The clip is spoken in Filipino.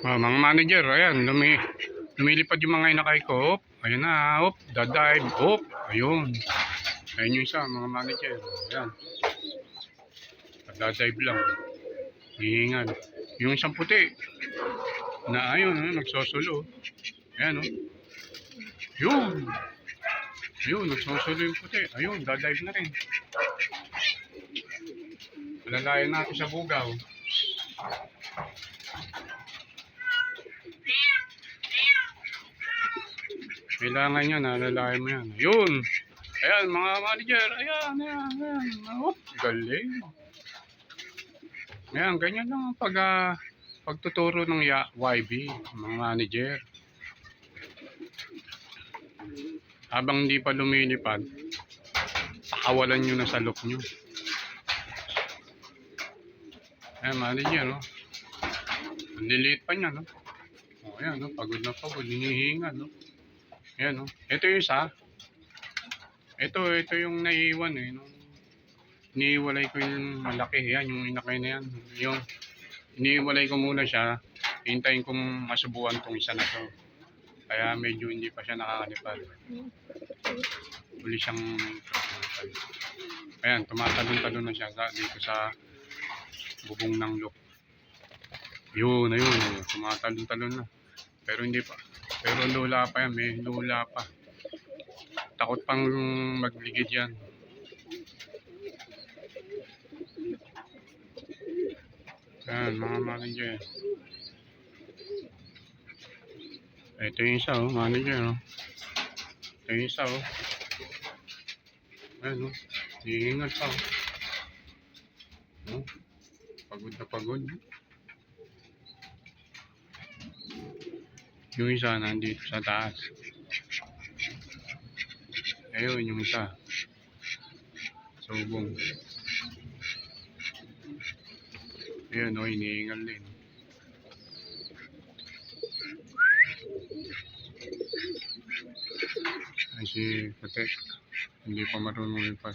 Ah, mga manager, ayan, lumi, lumilipad yung mga inakay ko. Op, ayun na, op, dadive, op, ayun. Ayun yung isa, mga manager. Ayan. Dadive lang. Hihingan. Yung isang puti. Na ayun, ayun nagsosulo. Ayan, oh. Yun. Ayun, nagsosulo yung puti. Ayun, dadive na rin. Alalayan natin sa bugaw. Kailangan yan, alalayan mo yan. Yun! Ayan, mga manager. Ayan, ayan, ayan. Oh, galing. Ayan, ganyan lang ang pag, ah, pagtuturo ng YB, mga manager. Habang hindi pa lumilipad, pakawalan nyo na sa look nyo. Ayan, manager, no? Ang pa niya, no? O, ayan, no? Pagod na pagod, hinihinga, no? Ayan, no? Ito yung isa. Ito, ito yung naiiwan, eh. Nung iniiwalay ko yung malaki. Yan, yung inakay na yan. Yung iniiwalay ko muna siya. Hintayin kong masubukan tong isa na to. Kaya medyo hindi pa siya nakakalipad. Uli siyang Ayan, tumatalon-talon na siya dito sa bubong ng look. Yun, ayun, tumatalon-talon na. Pero hindi pa. Pero lula pa yan, may lula pa. Takot pang magligid yan. Yan, mga manager. Ito yung isa, oh, manager, oh. Ito yung isa, oh. Ayan, oh. Hihingat pa, oh. Oh, Pagod na pagod. Yung isa nandito sa taas. Ayun, yung isa. Subong. Ayun, oh, iniingal din. Ay, si Patek. Hindi pa marunong lipat.